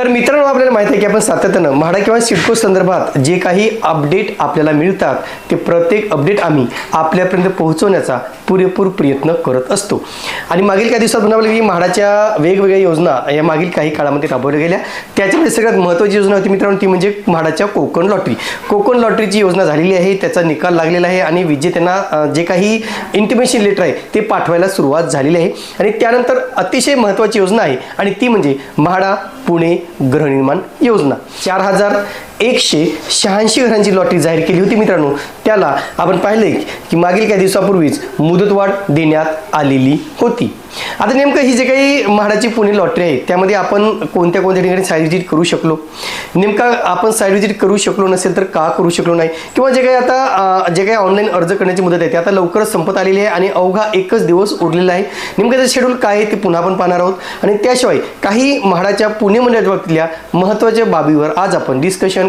तर मित्रांनो आपल्याला माहिती आहे की आपण सातत्यानं म्हाडा किंवा सिडको संदर्भात जे काही अपडेट आपल्याला मिळतात ते प्रत्येक अपडेट आम्ही आपल्यापर्यंत पोहोचवण्याचा पुरेपूर प्रयत्न करत असतो. आणि मागील काही दिवसात म्हणावं की म्हाडाच्या वेगवेगळ्या योजना या मागील काही काळामध्ये राबवल्या गेल्या. त्याच्यामध्ये सगळ्यात महत्त्वाची योजना होती मित्रांनो ती म्हणजे म्हाडाच्या कोकण लॉटरी कोकण लॉटरीची योजना झालेली आहे त्याचा निकाल लागलेला आहे आणि विजेत्यांना जे काही इंटिमेशन लेटर आहे ते पाठवायला सुरुवात झालेली आहे. आणि त्यानंतर अतिशय महत्त्वाची योजना आहे आणि ती म्हणजे म्हाडा पुणे गृहनिर्माण योजना. चार हजार एकशे शहाऐंशी घरांची लॉटरी जाहीर केली होती मित्रांनो. त्याला आपण पाहिले की मागील काही दिवसापूर्वीच मुदतवाढ देण्यात आलेली होती. आता नेमकं ही जे काही म्हाडाची पुणे लॉटरी आहे त्यामध्ये आपण कोणत्या कोणत्या ठिकाणी साईड विजिट करू शकलो? नेमका आपण साईड विजिट करू शकलो नसेल तर का करू शकलो नाही? किंवा जे काही आता जे काही ऑनलाईन अर्ज करण्याची मुदत आहे ते आता लवकरच संपत आलेली आहे आणि अवघा एकच दिवस उरलेला आहे. नेमकं त्याचं शेड्यूल काय आहे ते पुन्हा आपण पाहणार आहोत. आणि त्याशिवाय काही म्हाडाच्या पुणे मंडळातल्या महत्त्वाच्या बाबीवर आज आपण डिस्कशन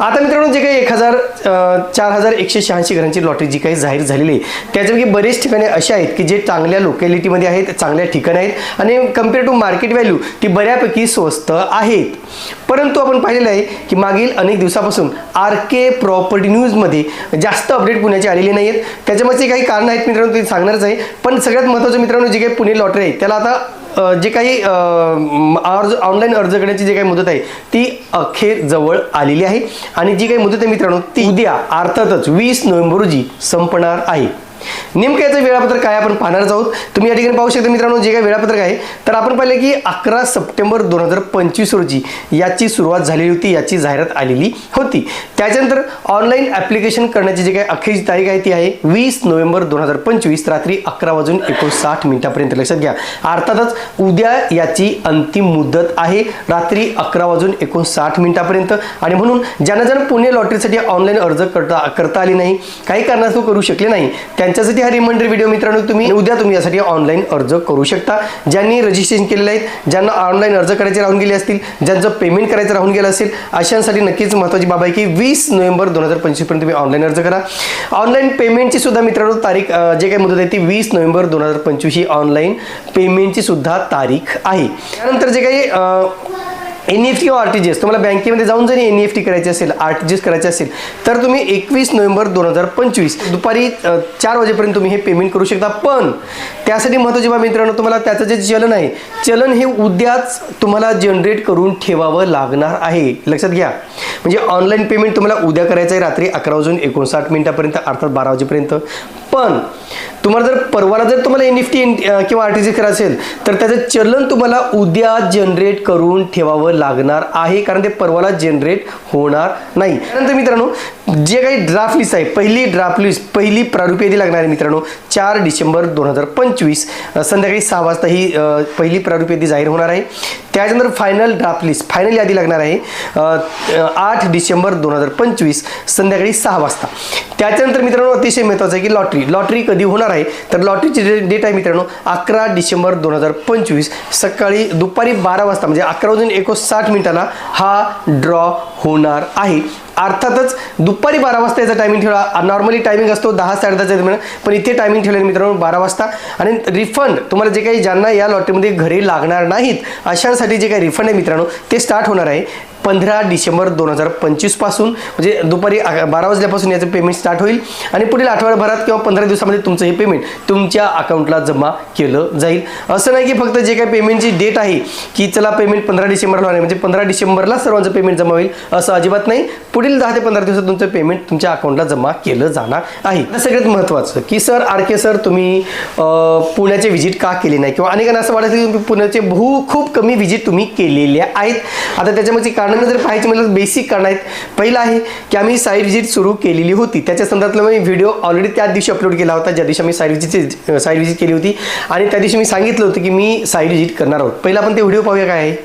आता मित्रांनो जे काही एक हजार चार हजार एकशे शहाऐंशी घरांची लॉटरी जी काही जाहीर झालेली आहे त्याच्यापैकी बरेच ठिकाणे अशा आहेत की जे चांगल्या लोकॅलिटीमध्ये आहेत चांगल्या ठिकाणी आहेत आणि कंपेअर टू मार्केट व्हॅल्यू ती बऱ्यापैकी स्वस्त आहेत. परंतु आपण पाहिलेलं आहे की मागील अनेक दिवसापासून आर के प्रॉपर्टी न्यूजमध्ये जास्त अपडेट पुण्याची आलेली नाही आहेत त्याच्यामध्ये काही कारणं आहेत मित्रांनो ते सांगणारच आहे. पण सगळ्यात महत्त्वाचं मित्रांनो जे काही पुणे लॉटरी आहे त्याला आता जे काही अर्ज ऑनलाईन अर्ज करण्याची जी काही मुदत आहे ती अखेर जवळ आलेली आहे. आणि जी काही मुदत आहे मित्रांनो ती उद्या अर्थातच वीस नोव्हेंबर रोजी संपणार आहे. नेमकं याचं वेळापत्रक काय आपण पाहणारच आहोत? तुम्ही या ठिकाणी पाहू शकता मित्रांनो जे काही वेळापत्रक आहे तर आपण पाहिलं की अकरा सप्टेंबर दोन हजार पंचवीस रोजी याची सुरुवात झालेली होती याची जाहिरात आलेली होती. त्याच्यानंतर ऑनलाईन ॲप्लिकेशन करण्याची जी काही अखेरची तारीख आहे ती आहे वीस नोव्हेंबर दोन हजार पंचवीस रात्री अकरा वाजून एकोणसाठ मिनिटापर्यंत. लक्षात घ्या अर्थातच उद्या याची अंतिम मुदत आहे रात्री अकरा वाजून एकोणसाठ मिनिटापर्यंत. आणि म्हणून ज्यांना ज्यांना पुणे लॉटरीसाठी ऑनलाईन अर्ज करता करता आली नाही काही कारणास्तव करू शकले नाही त्यांच्यासाठी हा रिमाइंडर व्हिडिओ मित्रांनो तुम्ही उद्या तुम्ही यासाठी ऑनलाईन अर्ज करू शकता. ज्यांनी रजिस्ट्रेशन केलेलं आहे ज्यांना ऑनलाईन अर्ज करायचे राहून गेले असतील ज्यांचं पेमेंट करायचं राहून गेलं असेल अशांसाठी नक्कीच महत्त्वाची बाब आहे की वीस नोव्हेंबर दोन हजार पंचवीसपर्यंत तुम्ही ऑनलाईन अर्ज करा. ऑनलाईन पेमेंटची सुद्धा मित्रांनो तारीख जे काही मुदत आहे ती वीस नोव्हेंबर दोन हजार पंचवीस ही ऑनलाईन पेमेंटची सुद्धा तारीख आहे. त्यानंतर जे काही एन एफ टी किंवा आर टी जी एस तुम्हाला बँकेमध्ये जाऊन जरी एन एफ टी करायची असेल आर टी जी एस करायचे असेल तर तुम्ही एकवीस नोव्हेंबर दोन हजार पंचवीस दुपारी चार वाजेपर्यंत तुम्ही हे पेमेंट करू शकता. पण त्यासाठी महत्त्वाची बाब मित्रांनो तुम्हाला त्याचं जे चलन आहे चलन हे उद्याच तुम्हाला जनरेट करून ठेवावं लागणार आहे. लक्षात घ्या. म्हणजे ऑनलाईन पेमेंट तुम्हाला उद्या करायचं आहे रात्री अकरा वाजून एकोणसाठ मिनिटापर्यंत अर्थात बारा वाजेपर्यंत. पण तुम्हाला जर परवाला जर तुम्हाला एन एफ टी किंवा आर टी जी करायचं असेल तर त्याचं चलन तुम्हाला उद्या जनरेट करून ठेवावं लागणार आहे कारण ते परवाला जनरेट होणार नाही. त्यानंतर मित्रांनो जे काही ड्राफ्ट लिस्ट आहे पहिली ड्राफ्ट लिस्ट पहिली प्रारूप यादी लागणार आहे मित्रांनो चार डिसेंबर दोन हजार पंचवीस संध्याकाळी सहा वाजता ही पहिली प्रारूप यादी जाहीर होणार आहे. त्याच्यानंतर फायनल ड्राफ्ट लिस्ट फायनल यादी लागणार आहे आठ डिसेंबर दोन हजार पंचवीस संध्याकाळी सहा वाजता. त्याच्यानंतर मित्रांनो अतिशय महत्त्वाचं आहे की लॉटरी लॉटरी कधी होणार आहे? तर लॉटरीची डेट आहे मित्रांनो अकरा डिसेंबर दोन हजार पंचवीस. सकाळी दुपारी बारा वाजता म्हणजे अकरा वाजून एकोणसाठ मिनिटाला हा ड्रॉ होणार आहे. अर्थातच दुपारी बारा वाजता याचा टायमिंग ठेवला नॉर्मली टायमिंग असतो दहा साडेदहाच्या दरम्यान पण इथे टायमिंग ठेवलेलं मित्रांनो बारा वाजता. आणि रिफंड तुम्हाला जे काही ज्यांना या लॉटरीमध्ये घरी लागणार नाहीत अशांसाठी जे काही रिफंड आहे मित्रांनो ते स्टार्ट होणार आहे पंधरा डिसेंबर दोन हजार पंचवीसपासून म्हणजे दुपारी बारा वाजल्यापासून याचं पेमेंट स्टार्ट होईल. आणि पुढील आठवड्याभरात किंवा पंधरा दिवसामध्ये तुमचं हे पेमेंट तुमच्या अकाउंटला जमा केलं जाईल. असं नाही की फक्त जे काही पेमेंटची डेट आहे की चला पेमेंट पंधरा डिसेंबरला होणार म्हणजे पंधरा डिसेंबरला सर्वांचं पेमेंट जमा होईल असं अजिबात नाही. पुढे पुढील दहा ते पंधरा दिवसात तुमचं पेमेंट तुमच्या अकाउंटला जमा केलं जाणार आहे. सगळ्यात महत्त्वाचं की सर आर के सर तुम्ही पुण्याचे व्हिजिट का केले नाही? किंवा अनेकांना असं वाटतं की तुम्ही पुण्याचे बहु खूप कमी व्हिजिट तुम्ही केलेल्या आहेत. आता त्याच्यामध्ये कारणं जर पाहायची म्हटलं बेसिक कारण आहेत. पहिलं आहे की आम्ही साईट व्हिजिट सुरू केलेली होती. त्याच्या संदर्भातला मी व्हिडिओ ऑलरेडी त्या दिवशी अपलोड केला होता ज्या दिवशी आम्ही साईट व्हिजिटची साईट व्हिजिट केली होती. आणि त्या दिवशी मी सांगितलं होतं की मी साईट व्हिजिट करणार आहोत. पहिला आपण ते व्हिडिओ पाहूया काय आहे.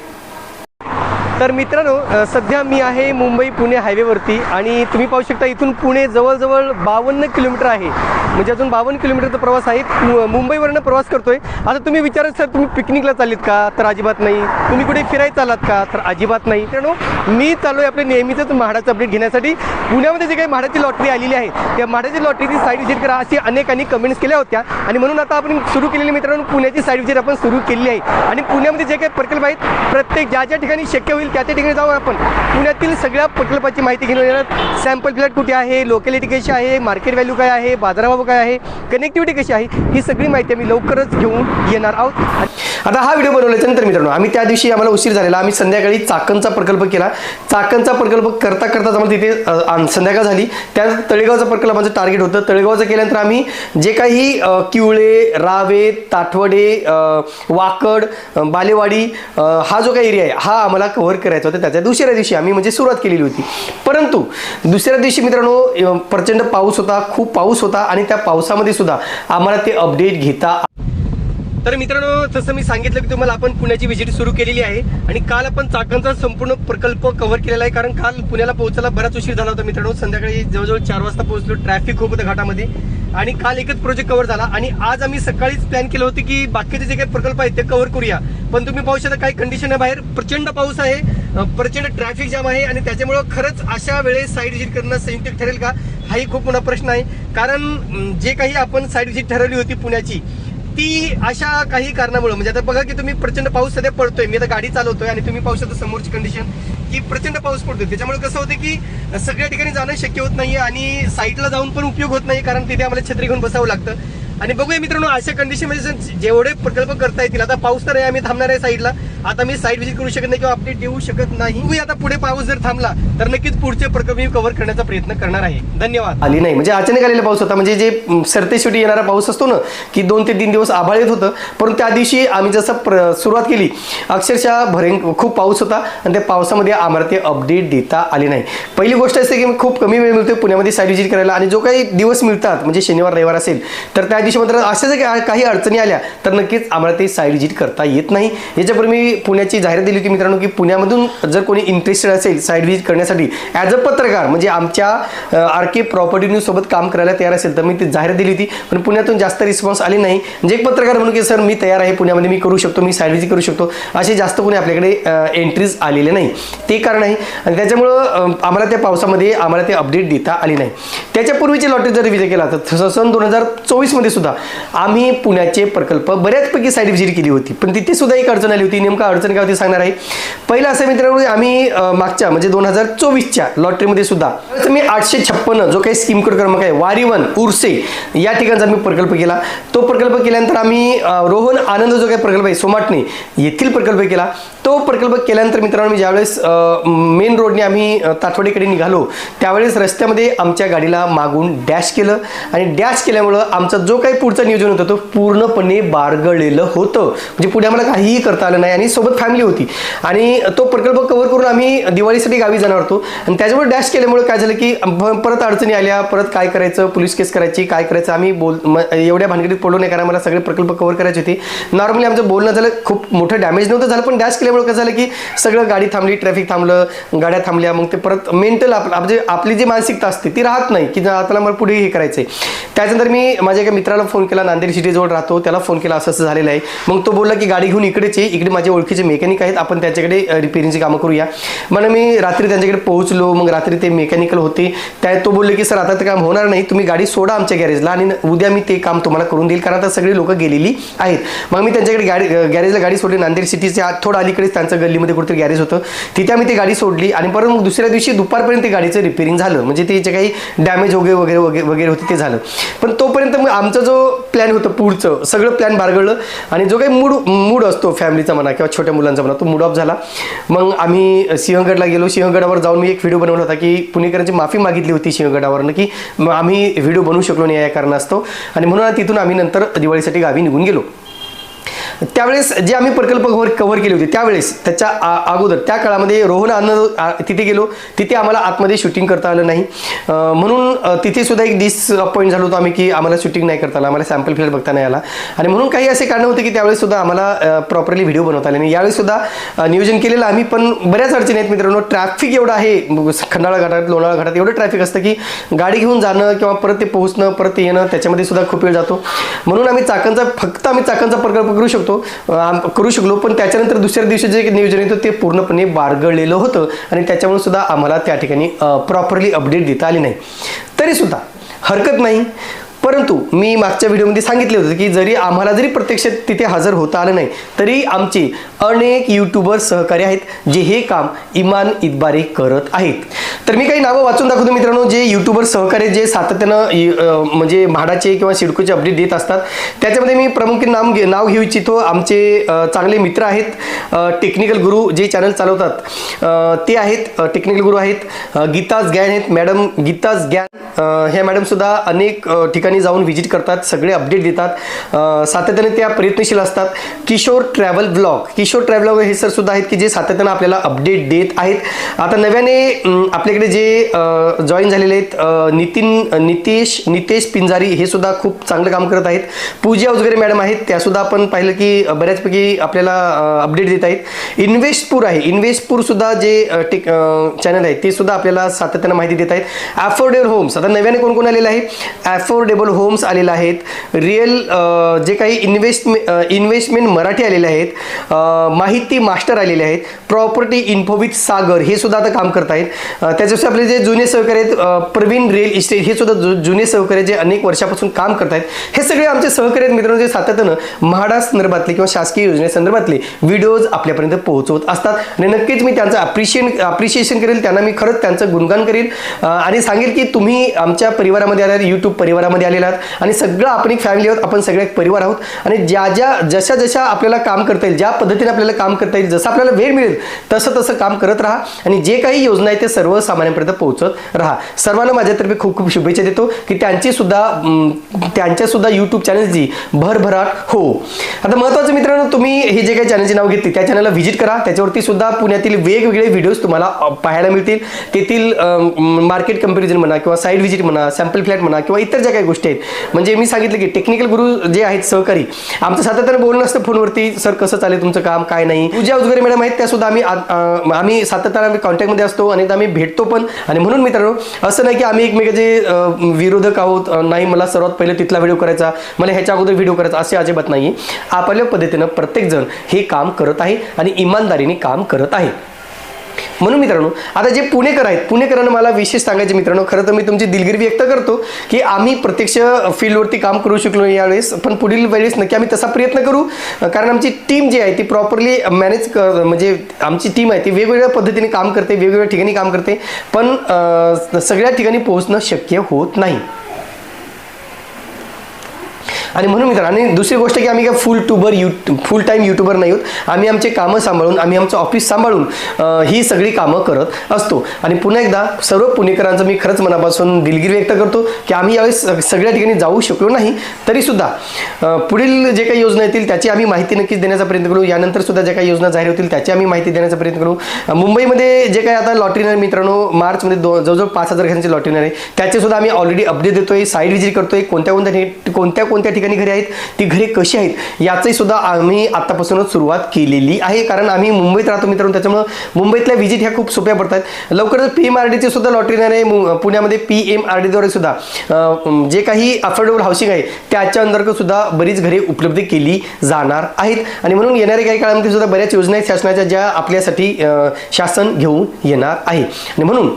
तर मित्रांनो सध्या मी आहे मुंबई पुणे हायवेवरती आणि तुम्ही पाहू शकता इथून पुणे जवळजवळ बावन्न किलोमीटर आहे. म्हणजे अजून बावन्न किलोमीटरचा प्रवास आहे. मु- मुंबईवरनं प्रवास करतोय. आता तुम्ही विचारत सर तुम्ही पिकनिकला चाललीत का? तर अजिबात नाही. तुम्ही कुठे फिरायला चालात का? तर अजिबात नाही. त्यानो मी चालू आहे आपले नेहमीचंच म्हाडाचं अपडेट घेण्यासाठी. पुण्यामध्ये जे काही म्हाडाची लॉटरी आलेली आहे त्या म्हाडाची लॉटरीची साईड विजिट करा अशी अनेकांनी कमेंट्स केल्या होत्या. आणि म्हणून आता आपण सुरू केलेली मित्रांनो पुण्याची साईड विजिट आपण सुरू केलेली आहे. आणि पुण्यामध्ये जे काही प्रकल्प आहेत प्रत्येक ज्या ज्या ठिकाणी शक्य होईल त्या त्या ठिकाणी जाऊन आपण पुण्यातील सगळ्या प्रकल्पाची माहिती घेऊन येणार. सॅम्पल फ्लॅट कुठे आहे? लोकॅलिटी कशी आहे? मार्केट व्हॅल्यू काय आहे? बाजारभाव काय आहे? कनेक्टिव्हिटी कशी आहे? ही सगळी माहिती आम्ही लवकरच घेऊन येणार आहोत. आता हा व्हिडिओ बनवल्याच्या नंतर मित्रांनो आम्ही त्या दिवशी आम्हाला उशीर झालेला. आम्ही संध्याकाळी चाकणचा प्रकल्प केला. चाकणचा प्रकल्प करता करताच आम्हाला तिथे संध्याकाळ झाली. त्या तळेगावचा प्रकल्प आमचं टार्गेट होतं. तळेगावचं केल्यानंतर आम्ही जे काही किवळे रावे ताठवडे वाकड बालेवाडी हा जो काही एरिया आहे हा आम्हाला कव्हर करायचा होता. त्याच्या दुसऱ्या दिवशी आम्ही म्हणजे सुरुवात केलेली होती. परंतु दुसऱ्या दिवशी मित्रांनो प्रचंड पाऊस होता. खूप पाऊस होता आणि त्या पावसामध्ये सुद्धा आम्हाला ते अपडेट घेता तर मित्रांनो जसं मी सांगितलं की तुम्हाला आपण पुण्याची व्हिजिट सुरू केलेली आहे आणि काल आपण चाकणचा संपूर्ण प्रकल्प कव्हर केलेला आहे. कारण काल पुण्याला पोहोचायला बराच उशीर झाला होता मित्रांनो. संध्याकाळी जवळजवळ चार वाजता पोहोचलो ट्रॅफिक खूप होतं घाटामध्ये. आणि काल एकच प्रोजेक्ट कव्हर झाला. आणि आज आम्ही सकाळीच प्लॅन केलं होतं की बाकीचे जे काही प्रकल्प आहेत ते कव्हर करूया. पण तुम्ही पाहू शकता काही कंडिशन आहे बाहेर. प्रचंड पाऊस आहे. प्रचंड ट्रॅफिक जाम आहे. आणि त्याच्यामुळं खरंच अशा वेळेस साईड व्हिजिट करणं संयुक्त ठरेल का? हाही खूप मोठा प्रश्न आहे. कारण जे काही आपण साईड व्हिजिट ठरवली होती पुण्याची ती अशा काही कारणामुळे म्हणजे आता बघा की तुम्ही प्रचंड पाऊस सध्या पडतोय. मी आता गाडी चालवतोय आणि तुम्ही पाहू शकता समोरची कंडिशन की प्रचंड पाऊस पडतोय. त्याच्यामुळे कसं होतं की सगळ्या ठिकाणी जाणं शक्य होत नाहीये आणि साईटला जाऊन पण उपयोग होत नाही कारण तिथे आम्हाला छत्री घेऊन बसावं लागतं. आणि बघूया मित्रांनो अशा कंडिशनमध्ये जेवढे प्रकल्प करता येतील आता पाऊस तर आहे आम्ही थांबणार आहे साईडला आता मी साईड व्हिजिट करू शकत नाही किंवा अपडेट देऊ शकत नाही. मी आता पुढे पाऊस जर थांबला तर नक्कीच पुढचे प्रकल्प मी कव्हर करण्याचा प्रयत्न करणार आहे. धन्यवाद. आली नाही. म्हणजे अचानक आलेला पाऊस होता. म्हणजे जे अं, सरतेशेवटी येणारा पाऊस असतो ना की दोन ते तीन दिवस आभाळ येत होतं. परंतु त्या दिवशी आम्ही जसं प्र सुरुवात केली अक्षरशः भयंकर खूप पाऊस होता आणि त्या पावसामध्ये आम्हाला ते अपडेट देता आले नाही. पहिली गोष्ट असते की खूप कमी वेळ मिळतो पुण्यामध्ये साईड व्हिजिट करायला आणि जो काही दिवस मिळतात म्हणजे शनिवार रविवार असेल तर त्या दिवशी मात्र अशा जर काही अडचणी आल्या तर नक्कीच आम्हाला ते साईड व्हिजिट करता येत नाही. याच्यापूर्वी मी पुण्याची जाहिरात दिली होती मित्रांनो की पुण्यामधून जर कोणी इंटरेस्टेड असेल साईड विजिट करण्यासाठी ॲज अ पत्रकार म्हणजे आमच्या आर के प्रॉपर्टी न्यूज सोबत काम करायला तयार असेल तर मी ती जाहिरात दिली होती. पण पुण्यातून जास्त रिस्पॉन्स आले नाही. म्हणजे एक पत्रकार म्हणून की सर मी तयार आहे पुण्यामध्ये मी करू शकतो मी साईड विजिट करू शकतो. असे जास्त कोणी आपल्याकडे एंट्रीज आलेले नाही. ते कारण आहे. आणि त्याच्यामुळं आम्हाला त्या पावसामध्ये आम्हाला ते अपडेट देता आली नाही. त्याच्यापूर्वीची लॉटरी जर विजय केला तर सन दोन हजार चोवीसमध्ये सुद्धा आम्ही पुण्याचे प्रकल्प बऱ्याचपैकी साईड विजिट केली होती. पण तिथे सुद्धा एक अडचण आली होती. नेमकं अडचण काय होती सांगणार आहे. पहिलं असं मित्रांनो आम्ही मागच्या म्हणजे दोन हजार चोवीसच्या लॉटरीमध्ये सुद्धा मी आठशे छप्पन्न जो काही स्कीम कोड क्रमांक आहे वारीवन उर्से या ठिकाणचा मी प्रकल्प केला. तो प्रकल्प केल्यानंतर आम्ही रोहन आनंद जो काही प्रकल्प आहे सोमाटणे येथील प्रकल्प केला. तो प्रकल्प केल्यानंतर मित्रांनो मी ज्यावेळेस मेन रोडने आम्ही अं, ताटवाडीकडे निघालो त्यावेळेस रस्त्यामध्ये आमच्या गाडीला मागून डॅश केलं आणि डॅश केल्यामुळं आमचा जो काही पुढचं नियोजन होतं तो पूर्णपणे बारगळलेलं होतं. म्हणजे पुढे आम्हाला काहीही करता आलं नाही आणि सोबत फॅमिली होती. आणि तो प्रकल्प कव्हर करून आम्ही दिवाळीसाठी गावी जाणार होतो. आणि त्याच्यामुळे डॅश केल्यामुळे काय झालं की परत अडचणी आल्या परत काय करायचं पोलीस केस करायची काय करायचं आम्ही बोल एवढ्या भानगडीत पडलो नाही कारण मला सगळे प्रकल्प कव्हर करायचे होते. नॉर्मली आमचं बोलणं झालं खूप मोठं डॅमेज नव्हतं झालं पण डॅश केल्यामुळे कसं झालं की सगळं गाडी थांबली ट्रॅफिक थांबलं गाड्या थांबल्या मग ते परत मेंटल आप म्हणजे आपली जी मानसिकता असते ती राहत नाही की आता मला पुढे हे करायचंय. त्याच्यानंतर मी माझ्या एका मित्राला फोन केला नांदेड सिटीजवळ राहतो त्याला फोन केला असं असं झालेलं आहे. मग तो बोलला की गाडी घेऊन इकडेच ये इकडे माझे ओळखीचे मेकॅनिक आहेत आपण त्याच्याकडे रिपेरिंगची कामं करूया. मग मी रात्री त्यांच्याकडे पोहोचलो मग रात्री ते मेकॅनिकल होते. त्या तो बोलले की सर आता ते काम होणार नाही तुम्ही गाडी सोडा आमच्या गॅरेजला आणि उद्या मी ते काम तुम्हाला करून देईल कारण आता सगळी लोक गेलेली आहेत. मग मी त्यांच्याकडे गाडी गॅरेजला गाडी सोडली नांदेड सिटीच्या थोडं अलीकडे तिकडेच त्यांचं गल्लीमध्ये कुठेतरी गॅरेज होतं. तिथे आम्ही ती गाडी सोडली आणि परत मग दुसऱ्या दिवशी दुपारपर्यंत ते गाडीचं रिपेरिंग झालं. म्हणजे ते जे काही डॅमेज वगैरे वगैरे वगैरे वगैरे होते ते झालं. पण तोपर्यंत मग आमचा जो प्लॅन होतं पुढचं सगळं प्लॅन बारगळलं आणि जो काही मूड मूड असतो फॅमिलीचा म्हणा किंवा छोट्या मुलांचा म्हणा तो मूड ऑफ झाला. मग आम्ही सिंहगडला गेलो. सिंहगडावर जाऊन मी एक व्हिडिओ बनवला होता की पुणेकरांची माफी मागितली होती सिंहगडावरनं की मग आम्ही व्हिडिओ बनवू शकलो नाही या कारणास्तव. आणि म्हणून तिथून आम्ही नंतर दिवाळीसाठी गावी निघून गेलो. त्यावेळेस जे आम्ही प्रकल्प कव्हर कव्हर केले होते त्यावेळेस त्याच्या आ- अगोदर त्या काळामध्ये रोहन आनंद तिथे गेलो. तिथे आम्हाला आतमध्ये शूटिंग करता आलं नाही. म्हणून तिथे सुद्धा एक डिसअपॉइंट झालो होतो आम्ही की आम्हाला शूटिंग नाही करता आलं आम्हाला सॅम्पल फ्लेट बघता नाही आला. आणि म्हणून काही असे कारण होते की त्यावेळेस सुद्धा आम्हाला प्रॉपरली व्हिडिओ बनवता आले नाही. यावेळी सुद्धा नियोजन केलेलं आम्ही पण बऱ्याच अडचणी आहेत मित्रांनो. ट्रॅफिक एवढं आहे खंडाळा घाटात लोणाळा घाटात एवढं ट्रॅफिक असतं की गाडी घेऊन जाणं किंवा परत ते पोहोचणं परत येणं त्याच्यामध्ये सुद्धा खूप वेळ जातो. म्हणून आम्ही चाकांचा फक्त आम्ही चाकांचा प्रकल्प करू शकतो. अं, करू शकलो पण त्याच्यानंतर दुसऱ्या दिवशी जे नियोजन येतं ते पूर्णपणे बारगळलेलं होतं. आणि त्याच्यामुळे सुद्धा आम्हाला त्या ठिकाणी प्रॉपरली अपडेट देता आली नाही. तरी सुद्धा हरकत नाही. परंतु मी मागच्या व्हिडिओमध्ये सांगितले होते की जरी आम्हाला जरी प्रत्यक्षात तिथे हजर होता आलं नाही तरी आमचे अनेक यूट्यूबर सहकारी आहेत जे हे काम इमान इतबारे करत आहेत. तर मी काही नावं वाचून दाखवतो मित्रांनो जे यूट्यूबर सहकारी जे सातत्यानं म्हणजे म्हाडाचे किंवा सिडकोचे अपडेट देत असतात त्याच्यामध्ये मी प्रामुख्याने नाम घे नाव घेऊ इच्छितो. आमचे चांगले मित्र आहेत टेक्निकल गुरु जे चॅनल चालवतात ते आहेत टेक्निकल गुरु आहेत गीताज गॅन आहेत मॅडम गीताज गॅन ह्या मॅडमसुद्धा अनेक ठिकाणी ठिकाणी जाऊन व्हिजिट करतात सगळे अपडेट देतात. सातत्याने त्या प्रयत्नशील असतात. Kishor travel blog Kishor travel हे सर सुद्धा आहेत की जे सातत्यानं आपल्याला अपडेट देत आहेत. आता नव्याने आपल्याकडे जे जॉईन झालेले आहेत नितीन नितेश नितेश पिंजारी हे सुद्धा खूप चांगलं काम करत आहेत. पूजा वगैरे मॅडम आहेत. त्यासुद्धा आपण पाहिलं की बऱ्याचपैकी आपल्याला अपडेट देत आहेत. इन्व्हेस्टपूर आहे. इन्व्हेस्टपूर सुद्धा जे टेक चॅनल आहे ते सुद्धा आपल्याला सातत्यानं माहिती देत आहेत. अफोर्डेबल होम्स आता नव्याने कोण कोण आलेलं आहे? अफोर्डेबल होम्स आलेलं आहेत. रिअल जे काही इन्व्हेस्टमेंट इन्व्हेस्टमेंट मराठी आलेले आहेत माहिती मास्टर आलेले आहेत प्रॉपर्टी इन्फोविथ सागर हे सुद्धा आता काम करत आहेत. त्याच्यापेक्षा आपले जे जुने सहकारी आहेत प्रवीण रिअल इस्टेट हे सुद्धा जु- जुने सहकारी जे अनेक वर्षापासून काम करत आहेत. हे सगळे आमचे सहकारी आहेत मित्रांनो जे सातत्यानं म्हाडा संदर्भातले किंवा शासकीय योजनेसंदर्भातले व्हिडिओज आपल्यापर्यंत पोहोचवत असतात. आणि नक्कीच मी त्यांचं अप्रिशिएट अप्रिशिएशन करेल त्यांना मी खरंच त्यांचं गुणगान करेल आणि सांगेल की तुम्ही आमच्या परिवारामध्ये आल्या यूट्यूब परिवारामध्ये आलेला आहात. आणि सगळं आपण एक फॅमिली आहोत आपण सगळे एक परिवार आहोत. आणि ज्या ज्या जशा जशा आपल्याला काम करता येईल ज्या पद्धतीने आपल्याला काम करता येईल जसं आपल्याला वेळ मिळेल तसं तसं काम करत राहा. आणि जे काही योजना आहे ते सर्वसामान्यांपर्यंत पोहोचत राहा. सर्वांना माझ्यातर्फे खूप खूप शुभेच्छा देतो की त्यांची सुद्धा त्यांच्या सुद्धा यूट्यूब चॅनलची भरभराट हो. आता महत्त्वाचं मित्रांनो तुम्ही हे जे काही चॅनलचे नाव घेतले त्या चॅनलला व्हिजिट करा. त्याच्यावरती सुद्धा पुण्यातील वेगवेगळे व्हिडिओज तुम्हाला पाहायला मिळतील. तेथील मार्केट कंपॅरिझन म्हणा किंवा साईड व्हिजिट म्हणा सॅम्पल फ्लॅट म्हणा किंवा इतर ज्या काही गोष्टी आहेत म्हणजे मी सांगितलं की टेक्निकल गुरु जे आहेत सहकारी आमचं सातत्यानं बोलणं असतं फोनवरती सर कसं चालेल तुमचं काम? काय नाही? पूजा वगैरे मॅडम आहेत त्या सुद्धा आम्ही आ- आम्ही सातत्यानं आम्ही कॉन्टॅक्टमध्ये असतो अनेकदा आम्ही भेटतो पण. आणि म्हणून मित्रांनो असं नाही की आम्ही एकमेकाचे विरोधक आहोत नाही मला सर्वात पहिले तिथला व्हिडिओ करायचा मला ह्याच्या अगोदर व्हिडिओ करायचा असे अजिबात नाही आपल्या पद्धतीनं प्रत्येकजण हे काम करत आहे आणि इमानदारीने काम करत आहे. म्हणून मित्रांनो आता जे पुणेकर आहेत पुणेकरांना मला विशेष सांगायचे मित्रांनो खरं तर मी तुमची दिलगिरी व्यक्त करतो की आम्ही प्रत्यक्ष फील्डवरती काम करू शकलो यावेळेस पण पुढील वेळेस नक्की आम्ही तसा प्रयत्न करू. कारण आमची टीम जी आहे ती प्रॉपरली मॅनेज म्हणजे आमची टीम आहे ती वेगवेगळ्या पद्धतीने काम करते वेगवेगळ्या ठिकाणी काम करते पण सगळ्या ठिकाणी पोहोचणं शक्य होत नाही. आणि म्हणून मित्रांनो आणि दुसरी गोष्ट की आम्ही काय full tuber you full time YouTuber नाही आहोत आम्ही आमचे कामं सांभाळून आम्ही आमचं ऑफिस सांभाळून ही सगळी कामं करत असतो. आणि पुन्हा एकदा सर्व पुणेकरांचं मी खरंच मनापासून दिलगिरी व्यक्त करतो की आम्ही यावेळेस सगळ्या ठिकाणी जाऊ शकलो नाही तरीसुद्धा पुढील जे काही योजना येतील त्याची आम्ही माहिती नक्कीच देण्याचा प्रयत्न करू. यानंतर सुद्धा ज्या काही योजना जाहीर होतील त्याची आम्ही माहिती देण्याचा प्रयत्न करू. मुंबईमध्ये जे काही आता लॉटरी मित्रांनो मार्चमध्ये दो जवळजवळ पाच हजार घरांची लॉटरी आहे. त्याचे सुद्धा आम्ही ऑलरेडी अपडेट देतोय साईड व्हिजिट करतोय. कोणत्या कोणत्या कोणत्या कोणत्या ठिकाणी घरे आहेत ती घरे कशी आहेत याचंही सुद्धा आम्ही आतापासूनच सुरुवात केलेली आहे. कारण आम्ही मुंबईत राहतो मित्रांनो त्याच्यामुळं मुंबईतल्या व्हिजिट ह्या खूप सोप्या पडतात. लवकरच पी एम आर डीची सुद्धा लॉटरी आहे पुण्यामध्ये पी एम आर डीद्वारे सुद्धा. जे काही अफोर्डेबल हाऊसिंग आहे त्याच्या अंतर्गत सुद्धा बरीच घरे उपलब्ध केली जाणार आहेत. आणि म्हणून येणाऱ्या काही काळामध्ये सुद्धा बऱ्याच योजना आहेत शासनाच्या ज्या आपल्यासाठी शासन घेऊन येणार आहे. आणि म्हणून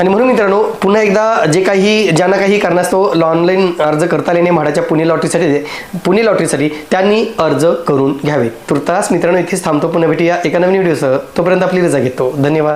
आणि म्हणून मित्रांनो पुन्हा एकदा जे काही ज्यांना काही कारणास्तव ऑनलाईन अर्ज करता आले नाही म्हाडाच्या पुणे लॉटरीसाठी पुणे लॉटरीसाठी त्यांनी अर्ज करून घ्यावे. तुर्तास मित्रांनो इथेच थांबतो. पुन्हा भेटूया एका नवीन व्हिडिओसह तोपर्यंत आपली रजा घेतो. धन्यवाद.